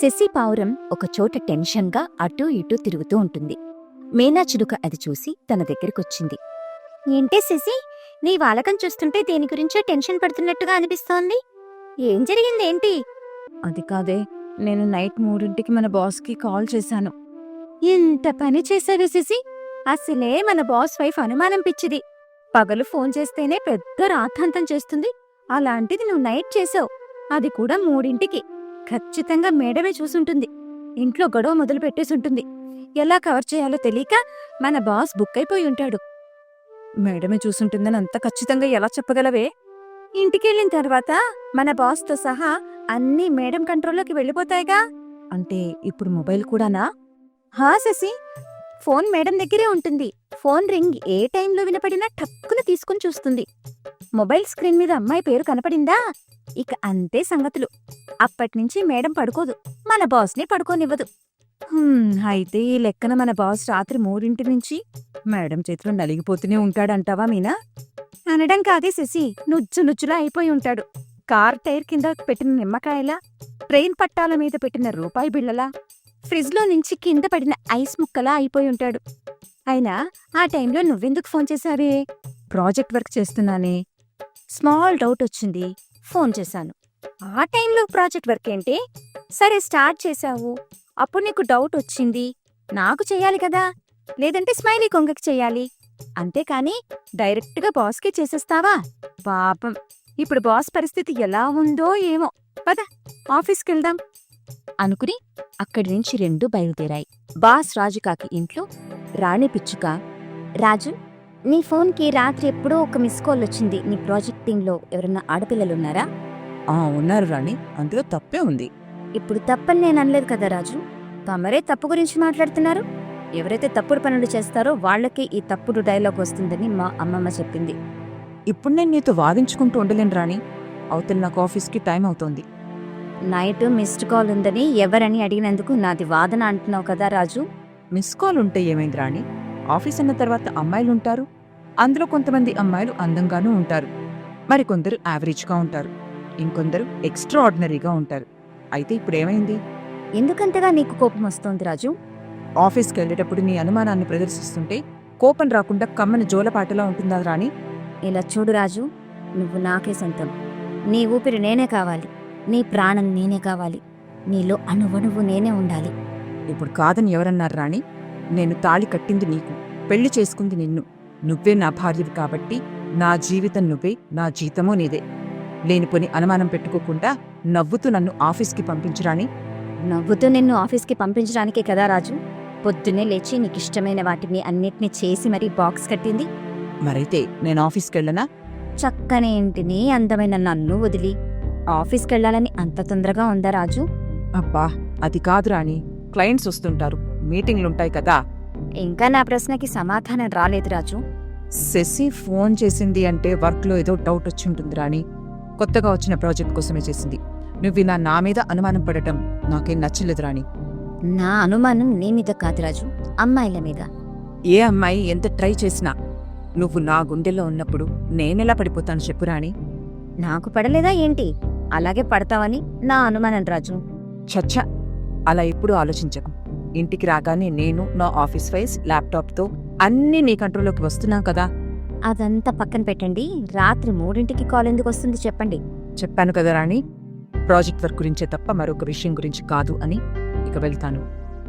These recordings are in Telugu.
శశి పావురం ఒకచోట టెన్షన్గా అటూ ఇటూ తిరుగుతూ ఉంటుంది. మీనా చిలుక అది చూసి తన దగ్గరికొచ్చింది. ఏంటే శశి నీ వాలకం చూస్తుంటే దేని గురించో టెన్షన్ పడుతున్నట్టుగా అనిపిస్తోంది? ఏం జరిగిందేంటి? అది కాదే నేను నైట్ మూడింటికి మన బాస్కి కాల్ చేశాను. ఇంత పని చేశారు శశి? అసలే మన బాస్ వైఫ్ అనుమానం పిచ్చిది. పగలు ఫోన్ చేస్తేనే పెద్ద రాద్ధాంతం చేస్తుంది. అలాంటిది నువ్వు నైట్ చేసావు. అది కూడా మూడింటికి. ఖచ్చితంగా మేడమే చూసుంటుంది. ఇంట్లో గొడవ మొదలు పెట్టేసుంటుంది ఎలా కవర్ చేయాలో తెలియక మన బాస్ బుక్ అయిపోయి ఉంటాడు. మేడమే చూసుంటుందని అంత ఖచ్చితంగా ఎలా చెప్పగలవే? ఇంటికెళ్ళిన తర్వాత మన బాస్తో సహా అన్నీ మేడం కంట్రోల్లోకి వెళ్ళిపోతాయిగా? అంటే ఇప్పుడు మొబైల్ కూడానా? హా శశి. ఫోన్ మేడం దగ్గరే ఉంటుంది. ఫోన్ రింగ్ ఏ టైంలో వినపడినా టక్కున తీసుకుని చూస్తుంది. మొబైల్ స్క్రీన్ మీద అమ్మాయి పేరు కనపడిందా? ఇక అంతే సంగతులు. అప్పటినుంచి మేడం పడుకోదు. మన బాస్ని పడుకోనివ్వదు. అయితే ఈ లెక్కన మన బాస్ రాత్రి మూడింటి నుంచి మేడం చేతిలో నలిగిపోతూనే ఉంటాడంటావా మీనా? అనడం కాదే శశి. నుజ్జు నుజ్జులా అయిపోయి ఉంటాడు. కార్ టైర్ కింద పెట్టిన నిమ్మకాయలా? ట్రైన్ పట్టాల మీద పెట్టిన రూపాయి బిళ్ళలా? ఫ్రిడ్జ్లో నుంచి కింద పడిన ఐస్ ముక్కలా అయిపోయి ఉంటాడు. అయినా ఆ టైంలో నువ్వెందుకు ఫోన్ చేశావే? ప్రాజెక్ట్ వర్క్ చేస్తున్నానే. స్మాల్ డౌట్ వచ్చింది. ఫోన్ చేశాను. ఆ టైంలో ప్రాజెక్ట్ వర్క్ ఏంటి? సరే స్టార్ట్ చేశావు. అప్పుడు నీకు డౌట్ వచ్చింది. నాకు చెయ్యాలి కదా. లేదంటే స్మైలీ కొంగకి చేయాలి. అంతేకాని డైరెక్ట్గా బాస్కి చేసేస్తావా? పాపం. ఇప్పుడు బాస్ పరిస్థితి ఎలా ఉందో ఏమో. పద ఆఫీస్కి వెళ్దాం అనుకుని అక్కడి నుంచి రెండు బయలుదేరాయి. బాస్ రాజుకాకి ఇంట్లో రాణి పిచ్చుక రాజు నీ ఫోన్కి రాత్రి ఎప్పుడో ఒక మిస్ కాల్ వచ్చింది. నీ ప్రాజెక్ట్ టీంలో ఎవరన్నా ఆడపిల్లలున్నారా? ఆ ఉన్నారు రాణి. అందులో తప్పే ఉంది. ఇప్పుడు తప్పని నేను అనలేదు కదా రాజు. తమరే తప్పు గురించి మాట్లాడుతున్నారు. ఎవరైతే తప్పుడు పనులు చేస్తారో వాళ్ళకి ఈ తప్పుడు డైలాగ్ వస్తుందని మా అమ్మమ్మ చెప్పింది. ఇప్పుడు నేను నీతో వాదించుకుంటూ ఉండలేను రాణి. అవతల నాకు ఆఫీస్కి టైం అవుతోంది. నైట్ మిస్డ్ కాల్ ఉందని ఎవరని అడిగినందుకు నాది వాదన అంటున్నావు కదా రాజు. మిస్ కాల్ ఉంటే ఏమైంది రాణి? ఆఫీస్ అన్న తర్వాత అమ్మాయిలు ఉంటారు అందులో కొంతమంది అమ్మాయిలు అందంగానూ ఉంటారు. మరి కొందరు యావరేజ్గా ఉంటారు. ఇంకొందరు ఎక్స్ట్రా ఆర్డినరీగా ఉంటారు. అయితే ఇప్పుడు ఏమైంది ఎందుకంతగా నీకు కోపం వస్తోంది రాజు? ఆఫీస్కి వెళ్ళేటప్పుడు నీ అనుమానాన్ని ప్రదర్శిస్తుంటే కోపం రాకుండా కమ్మని జోలపాటలా ఉంటుందా రాణి? ఇలా చూడు రాజు నువ్వు నాకే సొంతం. నీ ఊపిరి నేనే కావాలి. నీ ప్రాణం నేనే కావాలి. నీలో అణువణువు నేనే ఉండాలి. ఇప్పుడు కాదని ఎవరన్నారు రాణి? నేను తాళి కట్టింది నీకు పెళ్ళి చేసుకుంది నిన్ను. నువ్వే నా భార్యవి కాబట్టి నా జీవితం నువ్వే నా జీతమూ నీదే. లేనిపోని అనుమానం పెట్టుకోకుండా నవ్వుతూ నన్ను ఆఫీస్కి పంపించరాని నవ్వుతూ నిన్ను ఆఫీస్కి పంపించడానికే కదా రాజు? పొద్దున్నే లేచి నీకిష్టమైన వాటిని అన్నిటినీ చేసి మరీ బాక్స్ కట్టింది. మరైతే నేను ఆఫీస్కి వెళ్ళనా చక్కని ఇంటిని అందమైన నన్ను వదిలి ఆఫీస్కి వెళ్ళాలని అంత తొందరగా ఉందా రాజు? అబ్బా అది కాదు రాణి. క్లయింట్స్ వస్తుంటారు. మీటింగ్లుంటాయి కదా. ఇంకా నా ప్రశ్నకి సమాధానం రాలేదు రాజు. శశి ఫోన్ చేసింది అంటే వర్క్లో ఏదో డౌట్ వచ్చి ఉంటుంది రాణి. కొత్తగా వచ్చిన ప్రాజెక్ట్ కోసమే చేసింది. నువ్వు ఇలా నా మీద అనుమానం పడటం నాకేం నచ్చలేదు రాణి. నా అనుమానం నీ మీద కాదు రాజు. అమ్మాయిల మీద. ఏ అమ్మాయి ఎంత ట్రై చేసినా నువ్వు నా గుండెల్లో ఉన్నప్పుడు నేనెలా పడిపోతాను చెప్పు రాణి. నాకు పడలేదా ఏంటి? అలాగే పడతావని నా అనుమానం రాజు. చచ్చ అలా ఎప్పుడూ ఆలోచించకు. ఇంటికి రాగానే నేను నా ఆఫీస్ ఫైల్స్ ల్యాప్టాప్తో అన్నీ నీ కంట్రోల్లోకి వస్తున్నా కదా. అదంతా పక్కన పెట్టండి. రాత్రి మూడింటికి కాల్ ఎందుకు వస్తుంది చెప్పండి. చెప్పాను కదా రాణి. ప్రాజెక్ట్ వర్క్ గురించే తప్ప మరొక విషయం గురించి కాదు అని ఇక వెళ్తాను.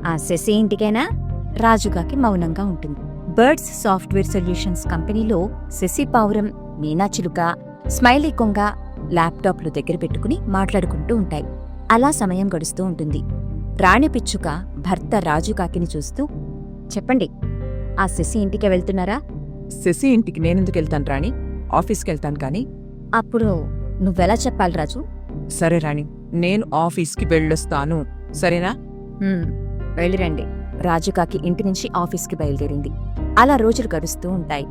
ఆ శశి ఇంటికైనా? రాజుగాకి మౌనంగా ఉంటుంది. బర్డ్స్ సాఫ్ట్వేర్ సొల్యూషన్స్ కంపెనీలో శశి పావురం మీనా చిలుక స్మైలీ కొంగ ల్యాప్టాప్లు దగ్గర పెట్టుకుని మాట్లాడుకుంటూ ఉంటాయి. అలా సమయం గడుస్తూ ఉంటుంది. రాణి పిచ్చుక భర్త రాజుకాకిని చూస్తూ చెప్పండి ఆ శశి ఇంటికి వెళ్తున్నారా? శశి ఇంటికి నేనెందుకు వెళ్తాను రాణి? ఆఫీస్కి వెళ్తాను కానీ. అప్పుడు నువ్వెలా చెప్పాలి రాజు? సరే రాణి నేను ఆఫీస్కి వెళ్ళొస్తాను. సరేనా? "హ్మ్, వెళ్ళిరండి. రాజుకాకి ఇంటి నుంచి ఆఫీస్కి బయలుదేరింది. అలా రోజులు గడుస్తూ ఉంటాయి.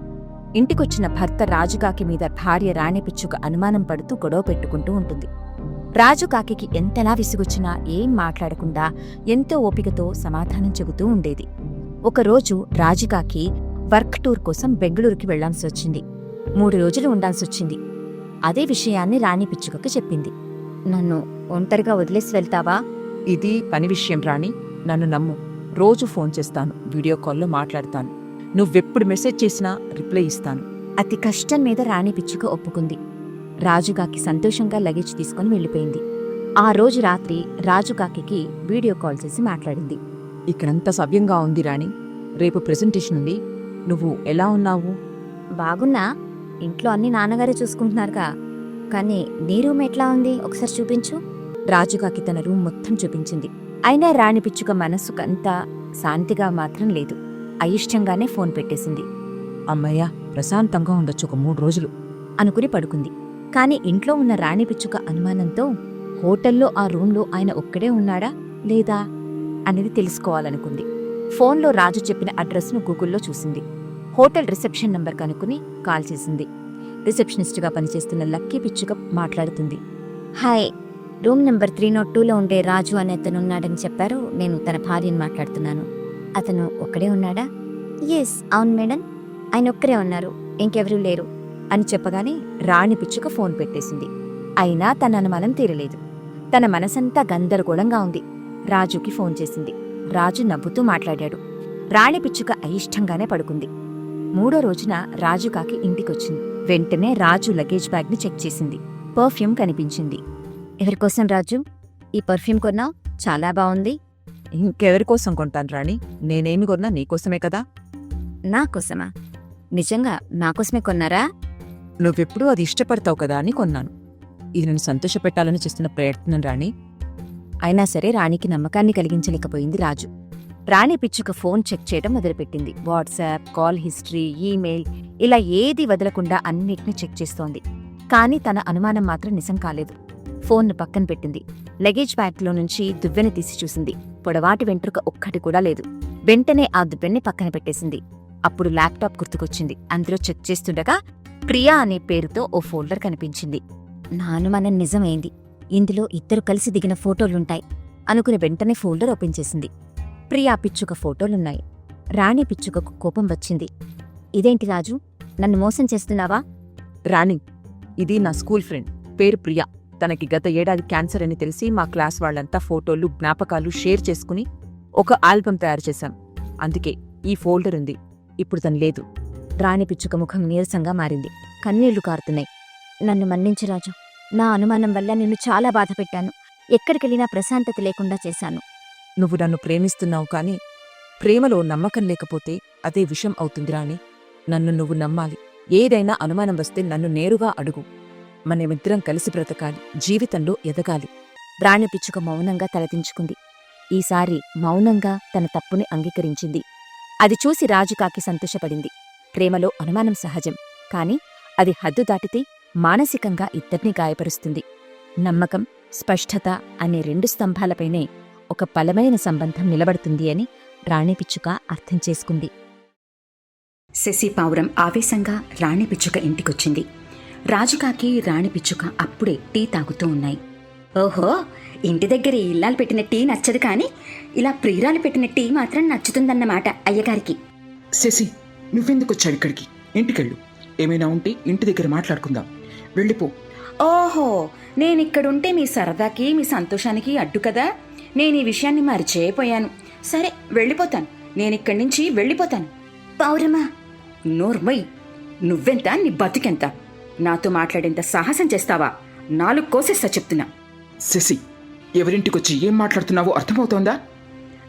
ఇంటికొచ్చిన భర్త రాజుకాకి మీద భార్య రాణిపిచ్చుక అనుమానం పడుతూ గొడవ పెట్టుకుంటూ ఉంటుంది. రాజుకాకి ఎంతలా విసుగొచ్చినా ఏం మాట్లాడకుండా ఎంతో ఓపికతో సమాధానం చెబుతూ ఉండేది. ఒకరోజు రాజుకాకి వర్క్ టూర్ కోసం బెంగళూరుకి వెళ్ళాల్సి వచ్చింది. మూడు రోజులు ఉండాల్సొచ్చింది అదే విషయాన్ని రాణి పిచ్చుకకు చెప్పింది. నన్ను ఒంటరిగా వదిలేసి వెళ్తావా? ఇది పని విషయం రాణి. నన్ను నమ్ము. రోజు ఫోన్ చేస్తాను. వీడియో కాల్లో మాట్లాడతాను. నువ్వెప్పుడు మెసేజ్ చేసినా రిప్లై ఇస్తాను. అతి కష్టం మీద రాణి పిచ్చుక ఒప్పుకుంది. రాజుగాకి సంతోషంగా లగేజ్ తీసుకుని వెళ్ళిపోయింది. ఆ రోజు రాత్రి రాజుగాకి వీడియో కాల్ చేసి మాట్లాడింది. ఇక్కడంతా సవ్యంగా ఉంది రాణి. రేపు ప్రెజెంటేషన్ ఉంది. నువ్వు ఎలా ఉన్నావు? బాగున్నా. ఇంట్లో అన్ని నాన్నగారే చూసుకుంటున్నారుగా. కానీ నీ రూమ్ ఎట్లా ఉంది? ఒకసారి చూపించు. రాజుగాకి తన రూమ్ మొత్తం చూపించింది. అయినా రాణి పిచ్చుక మనస్సుకంతా శాంతిగా మాత్రం లేదు. అయిష్టంగానే ఫోన్ పెట్టేసింది. అమ్మయ్య ప్రశాంతంగా ఉండొచ్చు ఒక మూడు రోజులు. అనుకుని పడుకుంది. కాని ఇంట్లో ఉన్న రాణి పిచ్చుక అనుమానంతో హోటల్లో ఆ రూంలో ఆయన ఒక్కడే ఉన్నాడా? లేదా? అనేది తెలుసుకోవాలనుకుంది. ఫోన్లో రాజు చెప్పిన అడ్రస్ను గూగుల్లో చూసింది. హోటల్ రిసెప్షన్ నంబర్ కనుక్కుని కాల్ చేసింది. రిసెప్షనిస్ట్గా పనిచేస్తున్న లక్కీ పిచ్చుక మాట్లాడుతుంది. Hi room number three not టూలో ఉండే రాజు అనే అతను ఉన్నాడని చెప్పారు. నేను తన భార్యను మాట్లాడుతున్నాను. అతను ఒక్కడే ఉన్నాడా? ఎస్ అవును మేడం. ఆయన ఒక్కరే ఉన్నారు. ఇంకెవరూ లేరు. అని చెప్పగానే రాణి పిచ్చుక ఫోన్ పెట్టేసింది. అయినా తన అనుమానం తీరలేదు. తన మనసంతా గందరగోళంగా ఉంది. రాజుకి ఫోన్ చేసింది. రాజు నవ్వుతూ మాట్లాడాడు. రాణి పిచ్చుక అయిష్టంగానే పడుకుంది. మూడో రోజున రాజు కాకి ఇంటికొచ్చింది. వెంటనే రాజు లగేజ్ బ్యాగ్ని చెక్ చేసింది. పర్ఫ్యూమ్ కనిపించింది. ఎవరికోసం రాజు? ఈ పర్ఫ్యూమ్ కొన్నావు? చాలా బాగుంది ఇంకెవరి కోసం కొంటాను రాణి? నేనేమి కొన్నా నీకోసమే కదా? నా కోసమా? నిజంగా నాకోసమే కొన్నారా? నువ్వెప్పుడూ అది ఇష్టపడతావు కదా అని కొన్నాను. ఇది నేను సంతోషపెట్టాలని చేస్తున్న ప్రయత్నం రాణి. అయినా సరే రాణికి నమ్మకాన్ని కలిగించలేకపోయింది రాజు. రాణి పిచ్చుక ఫోన్ చెక్ చేయడం మొదలుపెట్టింది. వాట్సాప్ కాల్ హిస్టరీ ఈమెయిల్ ఇలా ఏది వదలకుండా అన్నిటిని చెక్ చేస్తోంది. కానీ తన అనుమానం మాత్రం నిజం కాలేదు. ఫోన్ను పక్కన పెట్టింది. లగేజ్ బ్యాగ్లో నుంచి దువ్వెని తీసి చూసింది. పొడవాటి వెంట్రుక ఒక్కటి కూడా లేదు. వెంటనే ఆ దువ్వెన్ని పక్కన పెట్టేసింది. అప్పుడు ల్యాప్టాప్ గుర్తుకొచ్చింది. అందులో చెక్ చేస్తుండగా ప్రియా అనే పేరుతో ఓ ఫోల్డర్ కనిపించింది. నా అనుమానం నిజమైంది? ఇందులో ఇద్దరు కలిసి దిగిన ఫోటోలుంటాయి. అనుకుని వెంటనే ఫోల్డర్ ఓపెన్ చేసింది. ప్రియా పిచ్చుక ఫోటోలున్నాయి. రాణి పిచ్చుకకు కోపం వచ్చింది. ఇదేంటి రాజు? నన్ను మోసం చేస్తున్నావా? రాణి ఇది నా స్కూల్ ఫ్రెండ్. పేరు ప్రియా. తనకి గత ఏడాది క్యాన్సర్ అని తెలిసి మా క్లాస్ వాళ్ళంతా ఫోటోలు జ్ఞాపకాలు షేర్ చేసుకుని ఒక ఆల్బం తయారు చేశాం. అందుకే ఈ ఫోల్డర్ ఉంది. ఇప్పుడు తను లేదు. రాణి పిచ్చుక ముఖం నీరసంగా మారింది. కన్నీళ్ళు కారుతున్నాయి. నన్ను మన్నించు రాజు. నా అనుమానం వల్ల నిన్ను చాలా బాధ పెట్టాను. ఎక్కడికెళ్ళినా ప్రశాంతత లేకుండా చేశాను. నువ్వు నన్ను ప్రేమిస్తున్నావు కానీ ప్రేమలో నమ్మకం లేకపోతే అదే విషం అవుతుంది రాణి. నన్ను నువ్వు నమ్మాలి. ఏదైనా అనుమానం వస్తే నన్ను నేరుగా అడుగు. మనమిద్దరం కలిసి బ్రతకాలి. జీవితంలో ఎదగాలి. రాణి పిచ్చుక మౌనంగా తలదించుకుంది. ఈసారి మౌనంగా తన తప్పుని అంగీకరించింది. అది చూసి రాజుకాకి సంతోషపడింది. ప్రేమలో అనుమానం సహజం. కాని అది హద్దు దాటితే మానసికంగా ఇద్దరిని గాయపరుస్తుంది. నమ్మకం స్పష్టత అనే రెండు స్తంభాలపైనే ఒక బలమైన సంబంధం నిలబడుతుంది అని రాణి పిచ్చుక అర్థం చేసుకుంది. శశి పావురం ఆవేశంగా రాణి పిచ్చుక ఇంటికొచ్చింది. రాజుకాకి రాణి పిచ్చుక అప్పుడే టీ తాగుతూ ఉన్నాయి. ఓహో! ఇంటి దగ్గర ఈ ఇల్లాలు పెట్టిన టీ నచ్చదు కానీ ఇలా ప్రియురాలు పెట్టిన టీ మాత్రం నచ్చుతుందన్నమాట అయ్యగారికి. శశి నువ్వెందుకు వచ్చావు ఇక్కడికి? ఇంటికెళ్ళు. ఏమైనా ఉంటే ఇంటి దగ్గర మాట్లాడుకుందాం. వెళ్ళిపో. ఓహో నేనిక్కడుంటే మీ సరదాకి మీ సంతోషానికి అడ్డు కదా? నేను ఈ విషయాన్ని మరిచేయపోయాను. సరే వెళ్ళిపోతాను. నేనిక్కడి నుంచి వెళ్ళిపోతాను. పౌరమా నోర్మయ్ నువ్వెంత నీ బతికెంత? నాతో మాట్లాడేంత సాహసం చేస్తావా? నాలుగు కోసేస్తా చెప్తున్నా. శశి ఎవరింటికొచ్చి ఏం మాట్లాడుతున్నావో అర్థమవుతోందా?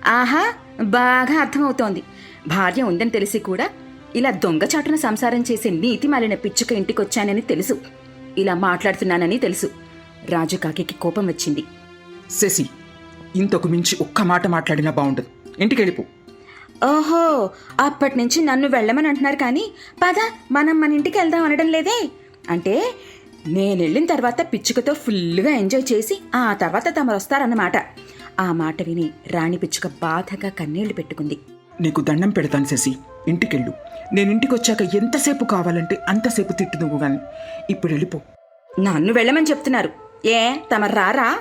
ఆహా బాగా అర్థమవుతోంది. భార్య ఉందని తెలిసి కూడా ఇలా దొంగచాటున సంసారం చేసే నీతి మాలిన పిచ్చుక ఇంటికొచ్చానని తెలుసు. ఇలా మాట్లాడుతున్నానని తెలుసు. రాజు కాకి కోపం వచ్చింది. శశి ఇంతకు మించి ఒక్క మాట మాట్లాడినా బాగుండదు ఇంటికెళ్ళిపో. ఓహో అప్పటి నుంచి నన్ను వెళ్ళమని అంటున్నారు కానీ పద మనం మన ఇంటికి వెళ్దాం అనడం లేదే. అంటే నేను వెళ్ళిన తర్వాత పిచ్చుకతో ఫుల్గా ఎంజాయ్ చేసి ఆ తర్వాత తమరు వస్తారన్నమాట ఆ మాట విని రాణి పిచ్చుక బాధగా కన్నీళ్ళు పెట్టుకుంది. నీకు దండం పెడతాను శశి. ఇంటికెళ్ళు. నేను ఇంటికి వచ్చాక ఎంతసేపు కావాలంటే అంతసేపు తిట్టు నువ్వు గాని. ఇప్పుడు వెళ్ళిపో. నన్ను వెళ్ళమని చెప్తున్నారు. ఏ తమరు రారా?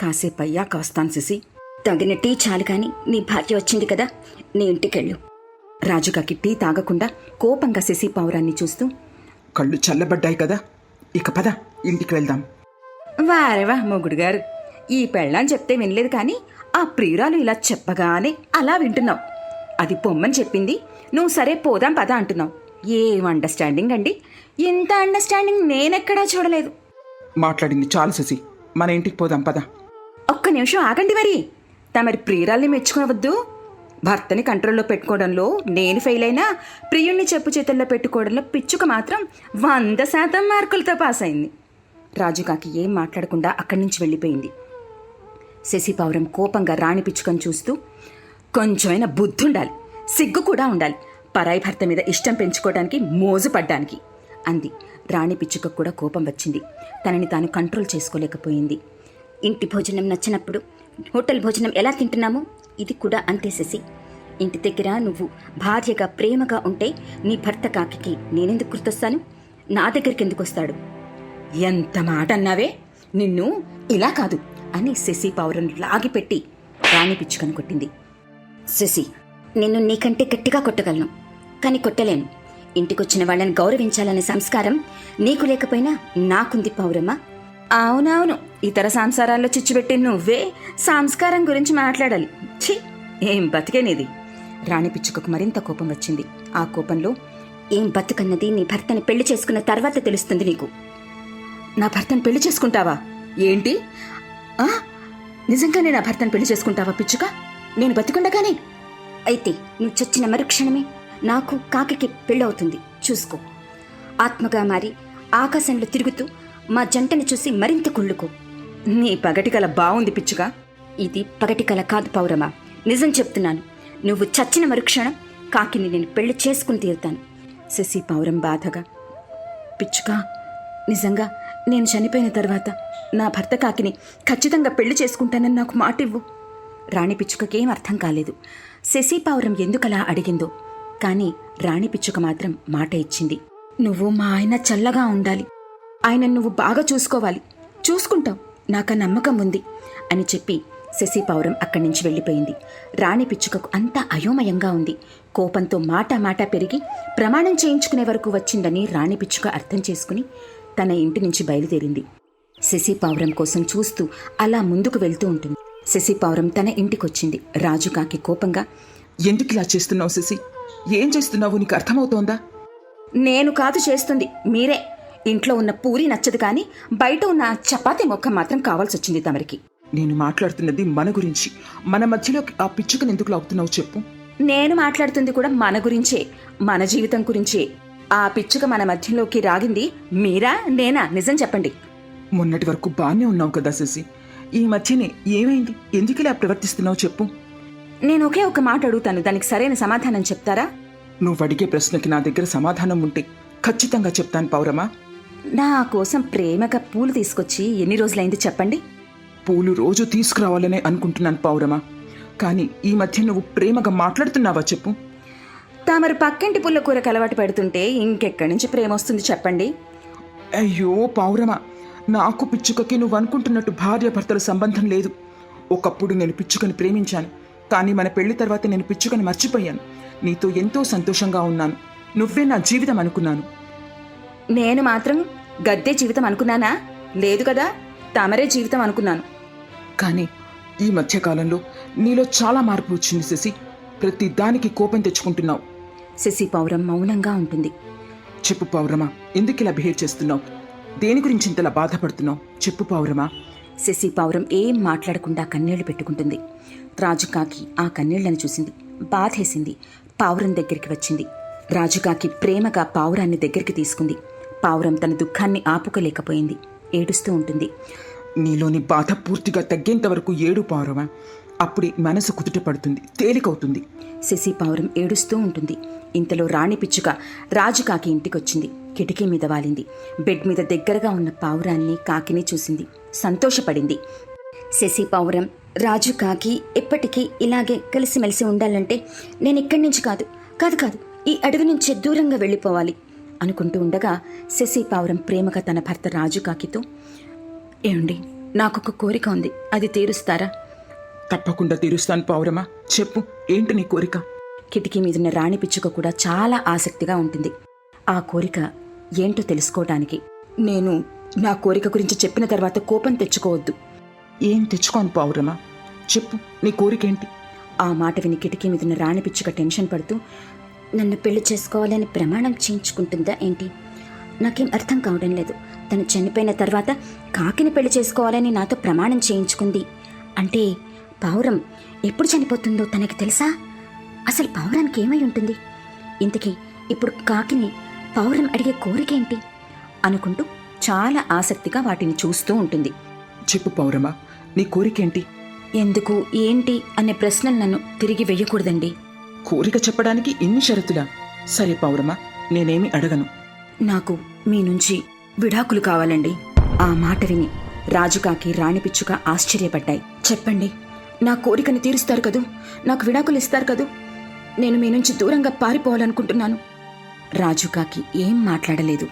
కాసేపు అయ్యాక వస్తాను శశి. తగిన టీ చాలు కాని నీ భార్య వచ్చింది కదా. నీ ఇంటికెళ్ళు. రాజుగాకి టీ తాగకుండా కోపంగా శశి పావురాన్ని చూస్తూ కళ్ళు చల్లబడ్డాయి కదా. ఇక పద ఇంటికి వెళ్దాం. వారేవా మొగుడు గారు. ఈ పెళ్ళని చెప్తే వినలేదు కానీ ఆ ప్రియురాలు ఇలా చెప్పగానే అలా వింటున్నావు. అది పొమ్మని చెప్పింది నువ్వు సరే పోదాం పద అంటున్నావు. ఏం అండర్స్టాండింగ్ అండి ఇంత అండర్స్టాండింగ్ నేనెక్కడా చూడలేదు. మాట్లాడింది చాలు శశి. మన ఇంటికి పోదాం పద. ఒక్క నిమిషం ఆగండి మరి. తమరి ప్రియురాల్ని మెచ్చుకోవద్దు భర్తని కంట్రోల్లో పెట్టుకోవడంలో నేను ఫెయిల్ అయినా ప్రియుణ్ణి చెప్పు చేతుల్లో పెట్టుకోవడంలో పిచ్చుక మాత్రం వంద శాతం మార్కులతో పాస్ అయింది. రాజుకాకి ఏం మాట్లాడకుండా అక్కడి నుంచి వెళ్ళిపోయింది. శశిపౌరం కోపంగా రాణి పిచ్చుకను చూస్తూ కొంచెమైనా బుద్ధి ఉండాలి సిగ్గు కూడా ఉండాలి. పరాయి భర్త మీద ఇష్టం పెంచుకోవడానికి మోజు పడ్డానికి అంది. రాణి పిచ్చుకకు కూడా కోపం వచ్చింది. తనని తాను కంట్రోల్ చేసుకోలేకపోయింది. ఇంటి భోజనం నచ్చినప్పుడు హోటల్ భోజనం ఎలా తింటున్నామో? ఇది కూడా అంతే శశి. ఇంటి దగ్గర నువ్వు భార్యగా ప్రేమగా ఉంటే నీ భర్త కాకికి నేనెందుకు గుర్తొస్తాను? నా దగ్గరికి ఎందుకు వస్తాడు? ఎంత మాట అన్నావే? నిన్ను ఇలా కాదు అని శశి పావురం లాగిపెట్టి రాణి పిచ్చుకను కొట్టింది. శశి నిన్ను నీకంటే గట్టిగా కొట్టగలను. కానీ కొట్టలేను. ఇంటికొచ్చిన వాళ్ళని గౌరవించాలనే సంస్కారం నీకు లేకపోయినా నాకుంది పౌరమ్మా. అవునవును. ఇతర సంసారాల్లో చిచ్చుపెట్టి నువ్వే సంస్కారం గురించి మాట్లాడాలి. ఛీ! ఏం బతికేనిది? రాణి పిచ్చుకకు మరింత కోపం వచ్చింది. ఆ కోపంలో ఏం బతుకన్నది నీ భర్తని పెళ్ళి చేసుకున్న తర్వాత తెలుస్తుంది నీకు. నా భర్తను పెళ్ళి చేసుకుంటావా? ఏంటి? ఆ? నిజంగానే నా భర్తను పెళ్ళి చేసుకుంటావా పిచ్చుక? నేను బతికుండగానే అయితే నువ్వు చచ్చిన మరుక్షణమే నాకు కాకికి పెళ్ళవుతుంది. చూసుకో. ఆత్మగా మారి ఆకాశంలో తిరుగుతూ మా జంటని చూసి మరింత కుళ్ళుకో. నీ పగటి కల బావుంది పిచ్చుక ఇది పగటి కల కాదు పౌరమా. నిజం చెప్తున్నాను. నువ్వు చచ్చిన మరుక్షణం కాకిని నేను పెళ్ళి చేసుకుని తీరుతాను. శశి పౌరం బాధగా. పిచ్చుక నిజంగా నేను చనిపోయిన తర్వాత నా భర్త కాకిని ఖచ్చితంగా పెళ్ళి చేసుకుంటానని నాకు మాట ఇవ్వు రాణి పిచ్చుకకేం అర్థం కాలేదు. శశి పావురం ఎందుకలా అడిగిందో. కాని రాణి పిచ్చుక మాత్రం మాట ఇచ్చింది. నువ్వు మా ఆయన చల్లగా ఉండాలి. ఆయన నువ్వు బాగా చూసుకోవాలి. చూసుకుంటావు నాక నమ్మకం ఉంది అని చెప్పి శశి అక్కడి నుంచి వెళ్ళిపోయింది. రాణి పిచ్చుకకు అంతా అయోమయంగా ఉంది. కోపంతో మాట మాట పెరిగి ప్రమాణం చేయించుకునే వరకు వచ్చిందని రాణి పిచ్చుక అర్థం చేసుకుని తన ఇంటి నుంచి బయలుదేరింది. శశి కోసం చూస్తూ అలా ముందుకు వెళ్తూ ఉంటుంది. శశి పౌరం తన ఇంటికొచ్చింది. రాజుకాకి కోపంగా ఎందుకు ఇలా చేస్తున్నావు శశి? ఏం చేస్తున్నావు? నీకు అర్థమవుతోందా? నేను కాదు చేస్తుంది మీరే. ఇంట్లో ఉన్న పూరి నచ్చదు కానీ బయట ఉన్న చపాతీ మొక్క మాత్రం కావాల్సి వచ్చింది తమరికి. నేను మాట్లాడుతున్నది మన గురించి. మన మధ్యలో ఆ పిచ్చుకని ఎందుకు లాగుతున్నావు చెప్పు. నేను మాట్లాడుతుంది కూడా మన గురించే మన జీవితం గురించే. ఆ పిచ్చుక మన మధ్యలోకి రాగింది మీరా నేనా? నిజం చెప్పండి. మొన్నటి వరకు బాగానే ఉన్నావు కదా శశి. ఈ మధ్యనే ఏమైంది? ఎందుకు ఇలా ప్రవర్తిస్తున్నావు చెప్పు. నేను ఒకే ఒక మాట అడుగుతాను. దానికి సరైన సమాధానం చెప్తారా? నువ్వు అడిగే ప్రశ్నకి నా దగ్గర సమాధానం ఉంటే ఖచ్చితంగా చెప్తాను పౌరమా. నా కోసం ప్రేమగా పూలు తీసుకొచ్చి ఎన్ని రోజులైంది చెప్పండి? పూలు రోజు తీసుకురావాలనే అనుకుంటున్నాను పౌరమా. కానీ ఈ మధ్య నువ్వు ప్రేమగా మాట్లాడుతున్నావా చెప్పు. తామరు పక్కింటి పుల్ల కూరకు అలవాటు పెడుతుంటే ఇంకెక్కడి నుంచి ప్రేమ వస్తుంది చెప్పండి? అయ్యో పౌరమా నాకు పిచ్చుకకి నువ్వు అనుకుంటున్నట్టు భార్య భర్తల సంబంధం లేదు. ఒకప్పుడు నేను పిచ్చుకని ప్రేమించాను. కానీ మన పెళ్ళి తర్వాత నేను పిచ్చుకని మర్చిపోయాను. నీతో ఎంతో సంతోషంగా ఉన్నాను. నువ్వే నా జీవితం అనుకున్నాను. నేను మాత్రం గద్దే జీవితం అనుకున్నానా? లేదు కదా తమరే జీవితం అనుకున్నాను. కానీ ఈ మధ్యకాలంలో నీలో చాలా మార్పు వచ్చింది శశి. ప్రతి దానికి కోపం తెచ్చుకుంటున్నావు. శశి పౌరం మౌనంగా ఉంటుంది. చెప్పు పౌరమా ఎందుకు ఇలా బిహేవ్ చేస్తున్నావు? దేని గురించి ఇంతలా బాధపడుతున్నావు? చెప్పు పౌరమా. శశి పౌరం ఏం మాట్లాడకుండా కన్నీళ్ళు పెట్టుకుంటుంది. రాజుకాకి ఆ కన్నీళ్ళను చూసింది. బాధేసింది. పావురం దగ్గరికి వచ్చింది. రాజుకాకి ప్రేమగా పావురాన్ని దగ్గరికి తీసుకుంది. పావురం తన దుఃఖాన్ని ఆపుకోలేకపోయింది. ఏడుస్తూ ఉంటుంది. నీలోని బాధ పూర్తిగా తగ్గేంత వరకు ఏడు పౌరమా. అప్పుడే మనసు కుదుట పడుతుంది తేలికవుతుంది. శశి పావురం ఏడుస్తూ ఉంటుంది. ఇంతలో రాణి పిచ్చుక రాజు కాకి ఇంటికొచ్చింది. కిటికీ మీద వాలింది. బెడ్ మీద దగ్గరగా ఉన్న పావురాన్ని కాకిని చూసింది. సంతోషపడింది. శశి పావురం రాజు కాకి ఎప్పటికీ ఇలాగే కలిసిమెలిసి ఉండాలంటే నేను ఇక్కడి నుంచి కాదు కాదు కాదు ఈ అడవి నుంచి దూరంగా వెళ్ళిపోవాలి అనుకుంటూ ఉండగా శశి పావురం ప్రేమగా తన భర్త రాజు కాకితో ఏమండి నాకొక కోరిక ఉంది. అది తీరుస్తారా? తప్పకుండా తీరుస్తాను పౌరమా చెప్పు ఏంటి నీ కోరిక? కిటికీ మీదున్న రాణి పిచ్చుక కూడా చాలా ఆసక్తిగా ఉంటుంది. ఆ కోరిక ఏంటో తెలుసుకోవటానికి. నేను నా కోరిక గురించి చెప్పిన తర్వాత కోపం తెచ్చుకోవద్దు. ఏం తెచ్చుకోను పౌరమా చెప్పు నీ కోరికేంటి? ఆ మాట విని కిటికీ మీదున్న రాణి పిచ్చుక టెన్షన్ పడుతూ నన్ను పెళ్ళి చేసుకోవాలని ప్రమాణం చేయించుకుంటుందా ఏంటి? నాకేం అర్థం కావడం లేదు. తను చనిపోయిన తర్వాత కాకిని పెళ్ళి చేసుకోవాలని నాతో ప్రమాణం చేయించుకుంది. అంటే పావురం ఎప్పుడు చనిపోతుందో తనకి తెలుసా? అసలు పావురానికి ఏమై ఉంటుంది? ఇంతకీ ఇప్పుడు కాకిని పావురం అడిగే కోరికేంటి? అనుకుంటూ చాలా ఆసక్తిగా వాటిని చూస్తూ ఉంటుంది. చెప్పు పౌరమా నీ కోరికేంటి? ఎందుకు ఏంటి అనే ప్రశ్నలు నన్ను తిరిగి వెయ్యకూడదండి కోరిక చెప్పడానికి ఇన్ని షరతులా? సరే పౌరమా నేనేమి అడగను. నాకు మీ నుంచి విడాకులు కావాలండి. ఆ మాట విని రాజుకాకి రాణిపిచ్చుక ఆశ్చర్యపడ్డాయి. చెప్పండి. నా కోరికని తీరుస్తారు కదూ? నాకు విడాకులు ఇస్తారు కదూ? నేను మీ నుంచి దూరంగా పారిపోవాలనుకుంటున్నాను. రాజుకాకి ఏం మాట్లాడలేదు.